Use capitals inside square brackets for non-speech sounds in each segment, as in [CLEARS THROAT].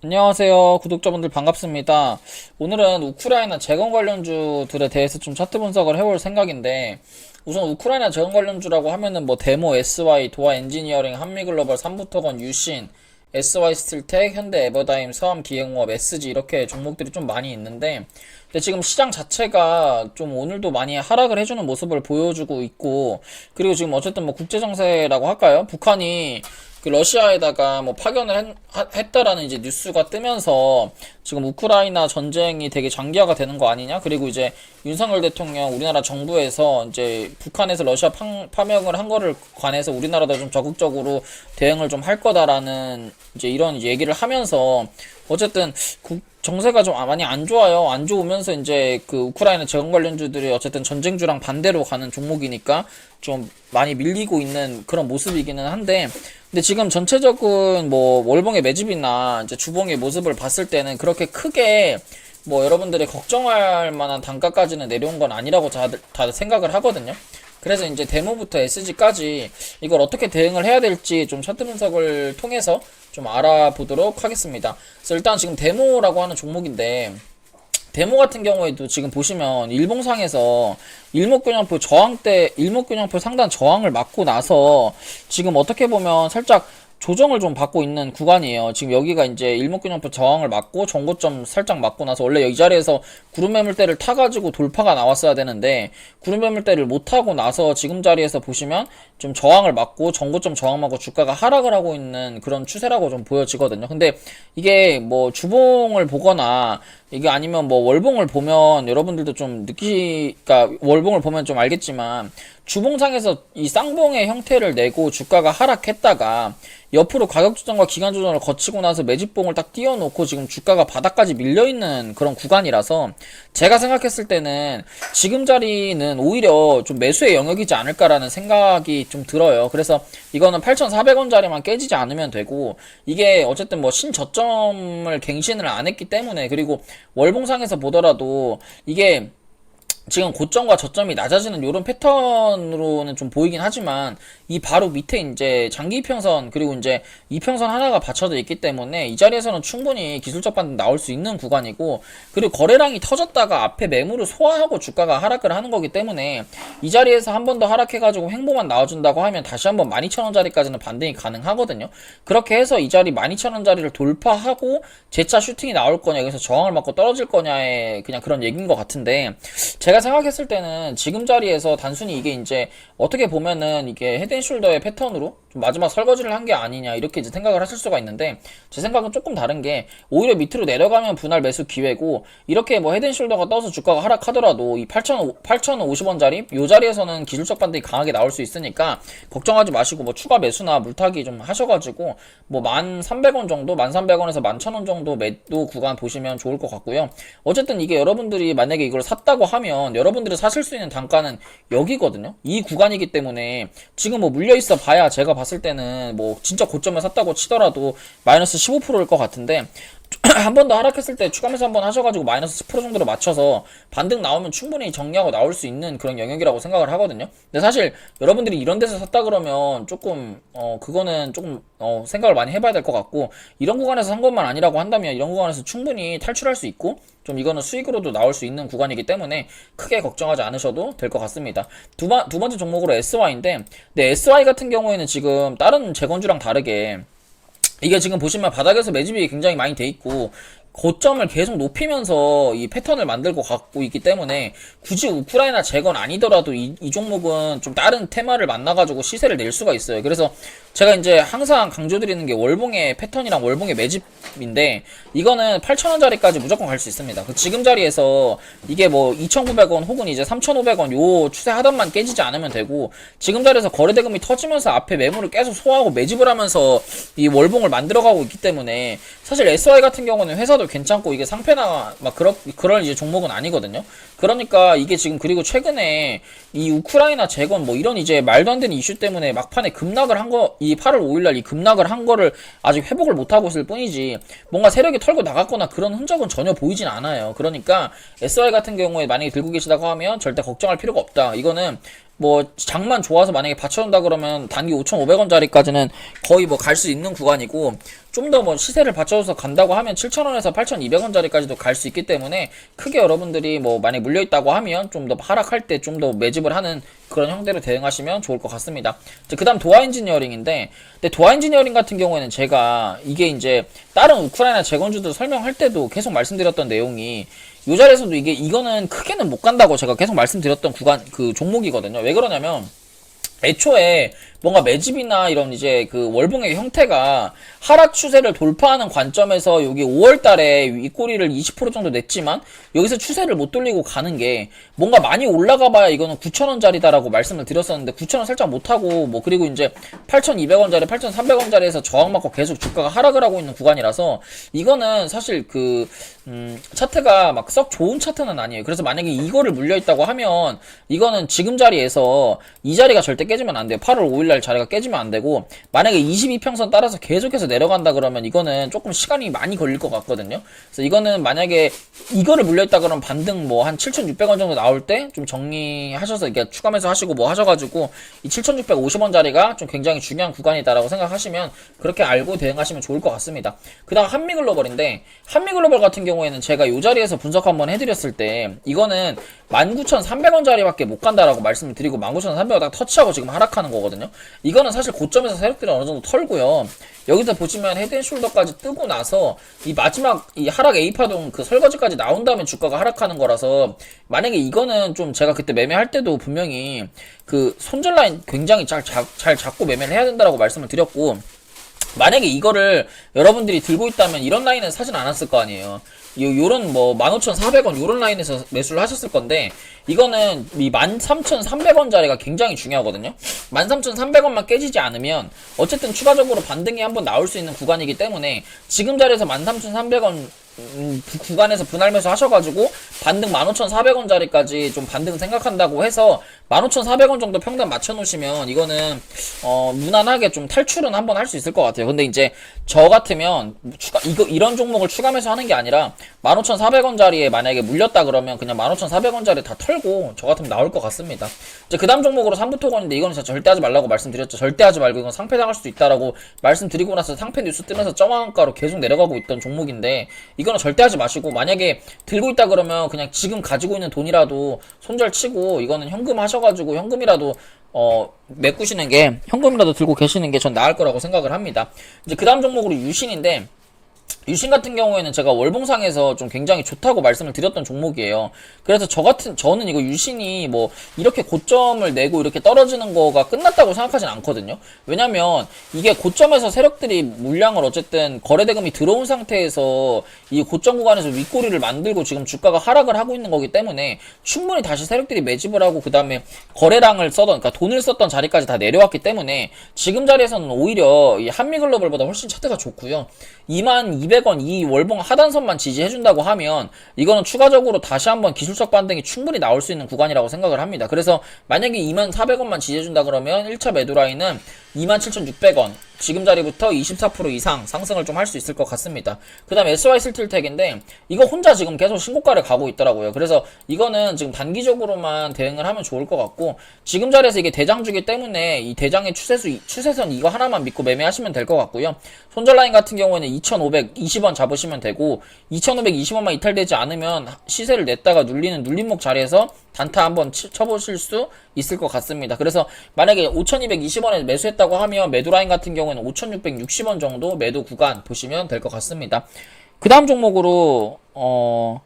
안녕하세요. 구독자분들 반갑습니다. 오늘은 우크라이나 재건 관련주들에 대해서 좀 차트 분석을 해볼 생각인데, 우선 우크라이나 재건 관련주라고 하면은 뭐 데모 SY, 도화 엔지니어링, 한미글로벌, 삼부터건, 유신, SY 스틸텍, 현대 에버다임, 서암 기행공업, SG 이렇게 종목들이 좀 많이 있는데, 근데 지금 시장 자체가 좀 오늘도 많이 하락을 해주는 모습을 보여주고 있고, 그리고 지금 어쨌든 뭐 국제정세라고 할까요? 북한이 그 러시아에다가 뭐 파견을 했, 하- 했다라는 이제 뉴스가 뜨면서 지금 우크라이나 전쟁이 되게 장기화가 되는 거 아니냐? 그리고 이제 윤석열 대통령 우리나라 정부에서 이제 북한에서 러시아 파, 파병을 한 거를 관해서 우리나라도 좀 적극적으로 대응을 좀 할 거다라는 이제 이런 얘기를 하면서 어쨌든 국, 정세가 좀 많이 안 좋아요. 안 좋으면서 이제 그 우크라이나 재건 관련주들이 어쨌든 전쟁주랑 반대로 가는 종목이니까 좀 많이 밀리고 있는 그런 모습이기는 한데 근데 지금 전체적인 뭐 월봉의 매집이나 이제 주봉의 모습을 봤을 때는 그렇게 크게 뭐 여러분들이 걱정할 만한 단가까지는 내려온 건 아니라고 다들, 다들 생각을 하거든요. 그래서 이제 데모부터 SG까지 이걸 어떻게 대응을 해야 될지 좀 차트 분석을 통해서 좀 알아보도록 하겠습니다. 그래서 일단 지금 데모라고 하는 종목인데 데모 같은 경우에도 지금 보시면 일봉상에서 일목균형표 저항 때 일목균형표 상단 저항을 맞고 나서 지금 어떻게 보면 살짝 조정을 좀 받고 있는 구간이에요. 지금 여기가 이제 일목균형표 저항을 맞고 정고점 살짝 맞고 나서 원래 이 자리에서 구름 매물대를 타가지고 돌파가 나왔어야 되는데 구름 매물대를 못 타고 나서 지금 자리에서 보시면 좀 저항을 맞고 정고점 저항 맞고 주가가 하락을 하고 있는 그런 추세라고 좀 보여지거든요. 근데 이게 뭐 주봉을 보거나 이게 아니면 뭐 월봉을 보면 여러분들도 좀 느끼, 그러니까 월봉을 보면 좀 알겠지만 주봉상에서 이 쌍봉의 형태를 내고 주가가 하락했다가 옆으로 가격 조정과 기간 조정을 거치고 나서 매집봉을 딱 띄워놓고 지금 주가가 바닥까지 밀려있는 그런 구간이라서 제가 생각했을 때는 지금 자리는 오히려 좀 매수의 영역이지 않을까라는 생각이 좀 들어요. 그래서 이거는 8,400원짜리만 깨지지 않으면 되고 이게 어쨌든 뭐 신저점을 갱신을 안 했기 때문에 그리고 월봉상에서 보더라도 이게 지금 고점과 저점이 낮아지는 이런 패턴으로는 좀 보이긴 하지만 이 바로 밑에 이제 장기 이평선 그리고 이제 이평선 하나가 받쳐져 있기 때문에 이 자리에서는 충분히 기술적 반등 나올 수 있는 구간이고 그리고 거래량이 터졌다가 앞에 매물을 소화하고 주가가 하락을 하는 거기 때문에 이 자리에서 한 번 더 하락해가지고 횡보만 나와준다고 하면 다시 한번 12,000원짜리까지는 반등이 가능하거든요. 그렇게 해서 이 자리 12,000원짜리를 돌파하고 재차 슈팅이 나올 거냐 여기서 저항을 맞고 떨어질 거냐의 그냥 그런 얘기인 것 같은데 제가 생각했을 때는 지금 자리에서 단순히 이게 이제 어떻게 보면은 이게 헤드앤숄더의 패턴으로 좀 마지막 설거지를 한 게 아니냐 이렇게 이제 생각을 하실 수가 있는데 제 생각은 조금 다른 게 오히려 밑으로 내려가면 분할 매수 기회고 이렇게 뭐 헤드앤숄더가 떠서 주가가 하락하더라도 이 8,000 8,050원짜리 요 자리에서는 기술적 반등이 강하게 나올 수 있으니까 걱정하지 마시고 뭐 추가 매수나 물타기 좀 하셔가지고 뭐 1,300원 정도 1,300원에서 11,000원 정도 매도 구간 보시면 좋을 것 같고요. 어쨌든 이게 여러분들이 만약에 이걸 샀다고 하면 여러분들이 사실 수 있는 단가는 여기거든요. 이 구간이기 때문에 지금 뭐 물려 있어 봐야 제가 봤을 때는 뭐 진짜 고점에 샀다고 치더라도 마이너스 15%일 것 같은데 [CLEARS THROAT] 한 번 더 하락했을 때 추가 매수 한 번 하셔가지고 마이너스 10% 정도로 맞춰서 반등 나오면 충분히 정리하고 나올 수 있는 그런 영역이라고 생각을 하거든요. 근데 사실 여러분들이 이런 데서 샀다 그러면 조금 어 그거는 조금 어 생각을 많이 해봐야 될 것 같고 이런 구간에서 산 것만 아니라고 한다면 이런 구간에서 충분히 탈출할 수 있고 좀 이거는 수익으로도 나올 수 있는 구간이기 때문에 크게 걱정하지 않으셔도 될 것 같습니다. 두, 번, 두 번째 종목으로 SY인데 근데 SY 같은 경우에는 지금 다른 재건주랑 다르게 이게 지금 보시면 바닥에서 매집이 굉장히 많이 돼 있고 고점을 계속 높이면서 이 패턴을 만들고 갖고 있기 때문에 굳이 우크라이나 재건 아니더라도 이, 이 종목은 좀 다른 테마를 만나가지고 시세를 낼 수가 있어요. 그래서 제가 이제 항상 강조드리는 게 월봉의 패턴이랑 월봉의 매집인데 이거는 8,000원짜리까지 무조건 갈 수 있습니다. 그 지금 자리에서 이게 뭐 2,900원 혹은 이제 3,500원 요 추세 하단만 깨지지 않으면 되고 지금 자리에서 거래 대금이 터지면서 앞에 매물을 계속 소화하고 매집을 하면서 이 월봉을 만들어가고 있기 때문에 사실 SY 같은 경우는 회사도 괜찮고 이게 상패나 막 그런 그런 이제 종목은 아니거든요. 그러니까 이게 지금 그리고 최근에 이 우크라이나 재건 뭐 이런 이제 말도 안 되는 이슈 때문에 막판에 급락을 한거 이 8월 5일날 이 급락을 한 거를 아직 회복을 못 하고 있을 뿐이지 뭔가 세력이 털고 나갔거나 그런 흔적은 전혀 보이진 않아요. 그러니까 SY 같은 경우에 만약에 들고 계시다고 하면 절대 걱정할 필요가 없다. 이거는 뭐 장만 좋아서 만약에 받쳐준다 그러면 단기 5,500원짜리까지는 거의 뭐 갈 수 있는 구간이고 좀 더 뭐 시세를 받쳐줘서 간다고 하면 7,000원에서 8,200원짜리까지도 갈 수 있기 때문에 크게 여러분들이 뭐 많이 물려 있다고 하면 좀 더 하락할 때 좀 더 매집을 하는 그런 형태로 대응하시면 좋을 것 같습니다. 그 다음 도화 엔지니어링인데, 근데 도화 엔지니어링 같은 경우에는 제가 이게 이제 다른 우크라이나 재건주들 설명할 때도 계속 말씀드렸던 내용이 이 자리에서도 이게 이거는 크게는 못 간다고 제가 계속 말씀드렸던 구간 그 종목이거든요. 왜 그러냐면 애초에 뭔가 매집이나 이런 이제 그 월봉의 형태가 하락 추세를 돌파하는 관점에서 여기 5월 달에 윗꼬리를 20% 정도 냈지만 여기서 추세를 못 돌리고 가는 게 뭔가 많이 올라가 봐야 이거는 9,000원짜리다라고 말씀을 드렸었는데 9,000원 살짝 못 하고 뭐 그리고 이제 8,200원짜리, 8,300원짜리에서 저항받고 계속 주가가 하락을 하고 있는 구간이라서 이거는 사실 그, 음, 차트가 막 썩 좋은 차트는 아니에요. 그래서 만약에 이거를 물려 있다고 하면 이거는 지금 자리에서 이 자리가 절대 깨지면 안 돼요. 8월 5일날 자리가 깨지면 안 되고 만약에 22평선 따라서 계속해서 내려간다 그러면 이거는 조금 시간이 많이 걸릴 것 같거든요. 그래서 이거는 만약에 이거를 물려있다 그러면 반등 뭐 한 7,600원 정도 나올 때 좀 정리하셔서 이게 추가 매수 하시고 뭐 하셔가지고 이 7,650원 자리가 좀 굉장히 중요한 구간이다라고 생각하시면 그렇게 알고 대응하시면 좋을 것 같습니다. 그 다음 한미글로벌인데 한미글로벌 같은 경우에는 제가 이 자리에서 분석 한번 해드렸을 때 이거는 19,300원짜리밖에 못 간다라고 말씀을 드리고 19,300원 딱 터치하고 지금 하락하는 거거든요. 이거는 사실 고점에서 세력들이 어느 정도 털고요. 여기서 보시면 헤드앤숄더까지 뜨고 나서 이 마지막 이 하락 A파동 그 설거지까지 나온 다음에 주가가 하락하는 거라서 만약에 이거는 좀 제가 그때 매매할 때도 분명히 그 손절 라인 굉장히 잘, 잡, 잘 잡고 매매를 해야 된다라고 말씀을 드렸고 만약에 이거를 여러분들이 들고 있다면 이런 라인은 사진 않았을 거 아니에요. 요, 요런 뭐 15,400원 요런 라인에서 매수를 하셨을 건데 이거는 이 13,300원짜리가 굉장히 중요하거든요. 13,300원만 깨지지 않으면 어쨌든 추가적으로 반등이 한번 나올 수 있는 구간이기 때문에 지금 자리에서 13,300원 음, 부- 구간에서 분할 매수 하셔가지고 반등 15,400원짜리까지 좀 반등 생각한다고 해서 15,400원 정도 평단 맞춰놓으시면 이거는 어 무난하게 좀 탈출은 한번 할 수 있을 것 같아요. 근데 이제 저 같으면 추가 이거 이런 종목을 추가 매수하는 게 아니라 15,400원짜리에 만약에 물렸다 그러면 그냥 15,400원짜리 다 털고 저 같으면 나올 것 같습니다. 이제 그다음 종목으로 삼부토건인데 이거는 진짜 절대 하지 말라고 말씀드렸죠. 절대 하지 말고 이건 상패 당할 수도 있다라고 말씀드리고 나서 상패 뉴스 뜨면서 점왕가로 계속 내려가고 있던 종목인데 이거는 절대 하지 마시고 만약에 들고 있다 그러면 그냥 지금 가지고 있는 돈이라도 손절 치고 이거는 현금 하셔 가지고 현금이라도 어 메꾸시는 게 현금이라도 들고 계시는 게 전 나을 거라고 생각을 합니다. 이제 그 다음 종목으로 유신인데 유신 같은 경우에는 제가 월봉상에서 좀 굉장히 좋다고 말씀을 드렸던 종목이에요. 그래서 저 같은 저는 이거 유신이 뭐 이렇게 고점을 내고 이렇게 떨어지는 거가 끝났다고 생각하진 않거든요. 왜냐면 이게 고점에서 세력들이 물량을 어쨌든 거래 대금이 들어온 상태에서 이 고점 구간에서 윗꼬리를 만들고 지금 주가가 하락을 하고 있는 거기 때문에 충분히 다시 세력들이 매집을 하고 그 다음에 거래량을 써던 그러니까 돈을 썼던 자리까지 다 내려왔기 때문에 지금 자리에서는 오히려 이 한미글로벌보다 훨씬 차트가 좋고요. 2200원 이 월봉 하단선만 지지해준다고 하면 이거는 추가적으로 다시 한번 기술적 반등이 충분히 나올 수 있는 구간이라고 생각을 합니다. 그래서 만약에 2400원만 지지해준다 그러면 1차 매도 라인은 27,600원 지금 자리부터 24% 이상 상승을 좀 할 수 있을 것 같습니다. 그 다음 SY 슬틸텍인데 이거 혼자 지금 계속 신고가를 가고 있더라고요. 그래서 이거는 지금 단기적으로만 대응을 하면 좋을 것 같고 지금 자리에서 이게 대장주기 때문에 이 대장의 추세수 추세선 이거 하나만 믿고 매매하시면 될 것 같고요. 손절 라인 같은 경우에는 2,520원 잡으시면 되고 2,520원만 이탈되지 않으면 시세를 냈다가 눌리는 눌림목 자리에서 단타 한번 치- 쳐보실 수 있을 것 같습니다. 그래서 만약에 5,220원에 매수했다고 하면 매도 라인 같은 경우는 5,660원 정도 매도 구간 보시면 될 것 같습니다. 그 다음 종목으로 어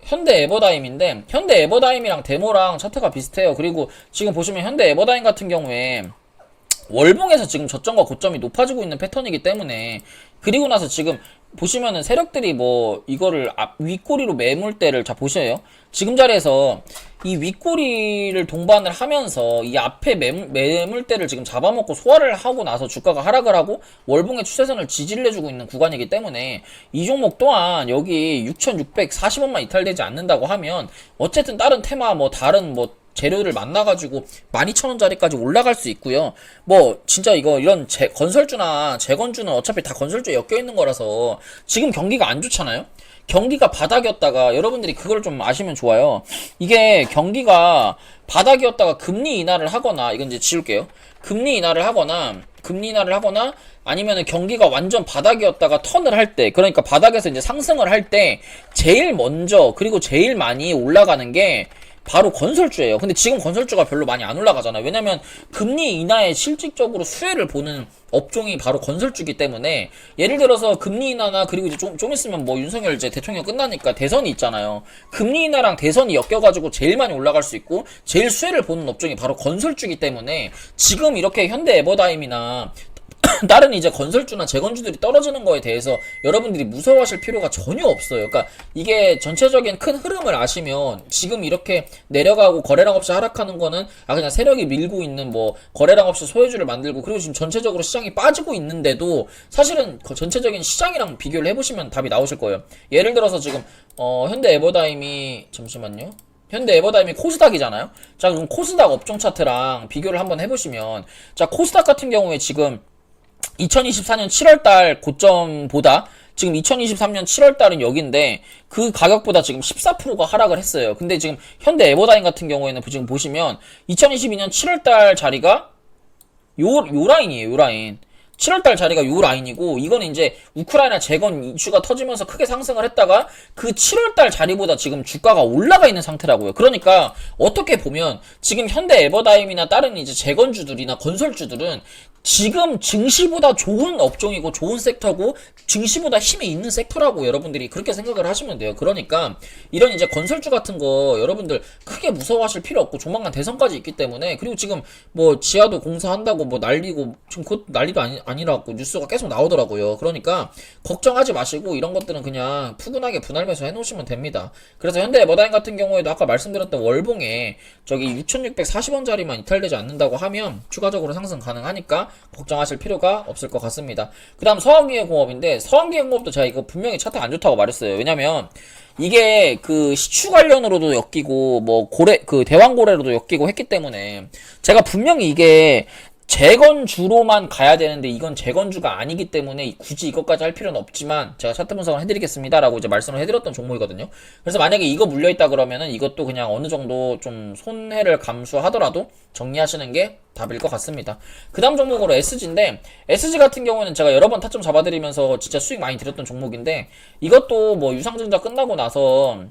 현대 에버다임인데 현대 에버다임이랑 데모랑 차트가 비슷해요. 그리고 지금 보시면 현대 에버다임 같은 경우에 월봉에서 지금 저점과 고점이 높아지고 있는 패턴이기 때문에 그리고 나서 지금 보시면은 세력들이 뭐 이거를 앞 윗꼬리로 매물대를 자 보셔요. 지금 자리에서 이 윗꼬리를 동반을 하면서 이 앞에 매물, 매물대를 지금 잡아먹고 소화를 하고 나서 주가가 하락을 하고 월봉의 추세선을 지지를 해주고 있는 구간이기 때문에 이 종목 또한 여기 6,640원만 이탈되지 않는다고 하면 어쨌든 다른 테마 뭐 다른 뭐 재료를 만나가지고 12,000원짜리까지 올라갈 수 있고요. 뭐 진짜 이거 이런 재- 건설주나 재건주는 어차피 다 건설주에 엮여 있는 거라서 지금 경기가 안 좋잖아요. 경기가 바닥이었다가 여러분들이 그걸 좀 아시면 좋아요. 이게 경기가 바닥이었다가 금리 인하를 하거나 이건 이제 지울게요. 금리 인하를 하거나 금리 인하를 하거나 아니면은 경기가 완전 바닥이었다가 턴을 할 때 그러니까 바닥에서 이제 상승을 할 때 제일 먼저 그리고 제일 많이 올라가는 게 바로 건설주예요. 근데 지금 건설주가 별로 많이 안 올라가잖아요. 왜냐면 금리 인하에 실질적으로 수혜를 보는 업종이 바로 건설주기 때문에 예를 들어서 금리 인하나 그리고 이제 좀, 좀 있으면 뭐 윤석열 이제 대통령 끝나니까 대선이 있잖아요. 금리 인하랑 대선이 엮여가지고 제일 많이 올라갈 수 있고 제일 수혜를 보는 업종이 바로 건설주기 때문에 지금 이렇게 현대 에버다임이나 [COUGHS] 다른 이제 건설주나 재건주들이 떨어지는 거에 대해서 여러분들이 무서워하실 필요가 전혀 없어요. 그러니까 이게 전체적인 큰 흐름을 아시면 지금 이렇게 내려가고 거래량 없이 하락하는 거는 아 그냥 세력이 밀고 있는 뭐 거래량 없이 소외주를 만들고 그리고 지금 전체적으로 시장이 빠지고 있는데도 사실은 그 전체적인 시장이랑 비교를 해보시면 답이 나오실 거예요. 예를 들어서 지금 어 현대 에버다임이 잠시만요. 현대 에버다임이 코스닥이잖아요. 자 그럼 코스닥 업종 차트랑 비교를 한번 해보시면 자 코스닥 같은 경우에 지금 2024년 7월달 고점보다 지금 2023년 7월달은 여기인데 그 가격보다 지금 14%가 하락을 했어요. 근데 지금 현대 에버다임 같은 경우에는 지금 보시면 2022년 7월달 자리가 요, 요 라인이에요, 요 라인. 7월달 자리가 요 라인이고, 이거는 이제 우크라이나 재건 이슈가 터지면서 크게 상승을 했다가 그 7월달 자리보다 지금 주가가 올라가 있는 상태라고요. 그러니까 어떻게 보면 지금 현대 에버다임이나 다른 이제 재건주들이나 건설주들은 지금 증시보다 좋은 업종이고 좋은 섹터고 증시보다 힘이 있는 섹터라고 여러분들이 그렇게 생각을 하시면 돼요. 그러니까 이런 이제 건설주 같은 거 여러분들 크게 무서워하실 필요 없고 조만간 대선까지 있기 때문에 그리고 지금 뭐 지하도 공사한다고 뭐 난리고 지금 그것 난리도 아니, 아니라고 뉴스가 계속 나오더라고요. 그러니까 걱정하지 마시고 이런 것들은 그냥 푸근하게 분할 매수 해놓으시면 됩니다. 그래서 현대 에버다임 같은 경우에도 아까 말씀드렸던 월봉에 저기 6,640원짜리만 이탈되지 않는다고 하면 추가적으로 상승 가능하니까 걱정하실 필요가 없을 것 같습니다. 그 다음 서학기계공업인데 서학기계공업도 제가 이거 분명히 차트 안 좋다고 말했어요. 왜냐면 이게 그 시추 관련으로도 엮이고 뭐 고래 그 대왕고래로도 엮이고 했기 때문에 제가 분명히 이게 재건주로만 가야 되는데 이건 재건주가 아니기 때문에 굳이 이것까지 할 필요는 없지만 제가 차트 분석을 해드리겠습니다라고 이제 말씀을 해드렸던 종목이거든요. 그래서 만약에 이거 물려있다 그러면은 이것도 그냥 어느 정도 좀 손해를 감수하더라도 정리하시는 게 답일 것 같습니다. 그 다음 종목으로 SG인데 SG 같은 경우에는 제가 여러 번 타점 잡아드리면서 진짜 수익 많이 드렸던 종목인데 이것도 뭐 유상증자 끝나고 나서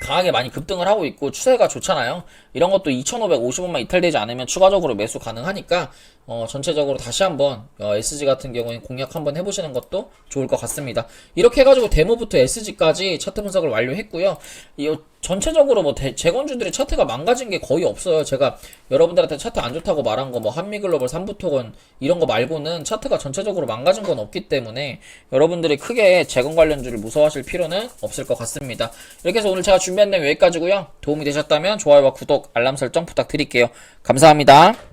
강하게 많이 급등을 하고 있고 추세가 좋잖아요. 이런 것도 2,550원만 이탈되지 않으면 추가적으로 매수 가능하니까 어, 전체적으로 다시 한번 어, SG 같은 경우에 공략 한번 해보시는 것도 좋을 것 같습니다. 이렇게 해가지고 데모부터 SG까지 차트 분석을 완료했고요. 이 전체적으로 뭐 대- 재건주들의 차트가 망가진 게 거의 없어요. 제가 여러분들한테 차트 안 좋다고 말한 거 뭐 한미글로벌, 삼부토건 이런 거 말고는 차트가 전체적으로 망가진 건 없기 때문에 여러분들이 크게 재건 관련주를 무서워하실 필요는 없을 것 같습니다. 이렇게 해서 오늘 제가 준비한 내용 여기까지고요. 도움이 되셨다면 좋아요와 구독, 알람 설정 부탁드릴게요. 감사합니다.